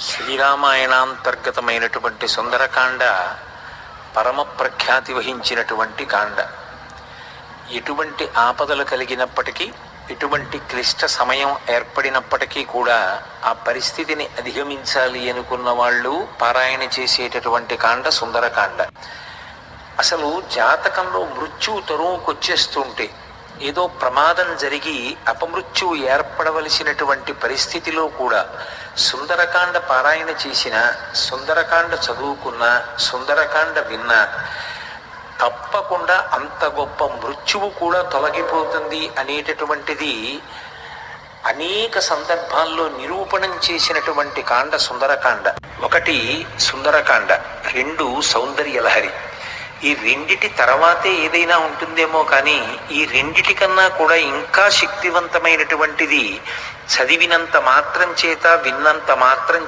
శ్రీరామాయణాంతర్గతమైనటువంటి సుందరకాండ పరమ ప్రఖ్యాతి వహించినటువంటి కాండ. ఎటువంటి ఆపదలు కలిగినప్పటికీ ఎటువంటి క్లిష్ట సమయం ఏర్పడినప్పటికీ కూడా ఆ పరిస్థితిని అధిగమించాలి అనుకున్న వాళ్ళు పారాయణ చేసేటటువంటి కాండ సుందరకాండ. అసలు జాతకంలో మృత్యువు తరువుకొచ్చేస్తుంటే ఏదో ప్రమాదం జరిగి అపమృత్యువు ఏర్పడవలసినటువంటి పరిస్థితిలో కూడా సుందరకాండ పారాయణ చేసిన సుందరకాండ చదువుకున్న సుందరకాండ విన్న తప్పకుండా అంత గొప్ప మృత్యువు కూడా తొలగిపోతుంది అనేటటువంటిది అనేక సందర్భాల్లో నిరూపణం చేసినటువంటి కాండ సుందరకాండ. ఒకటి సుందరకాండ రెండు సౌందర్యలహరి. ఈ రెండిటి తర్వాతే ఏదైనా ఉంటుందేమో కానీ ఈ రెండిటి కన్నా కూడా ఇంకా శక్తివంతమైనటువంటిది చదివినంత మాత్రం చేత విన్నంత మాత్రం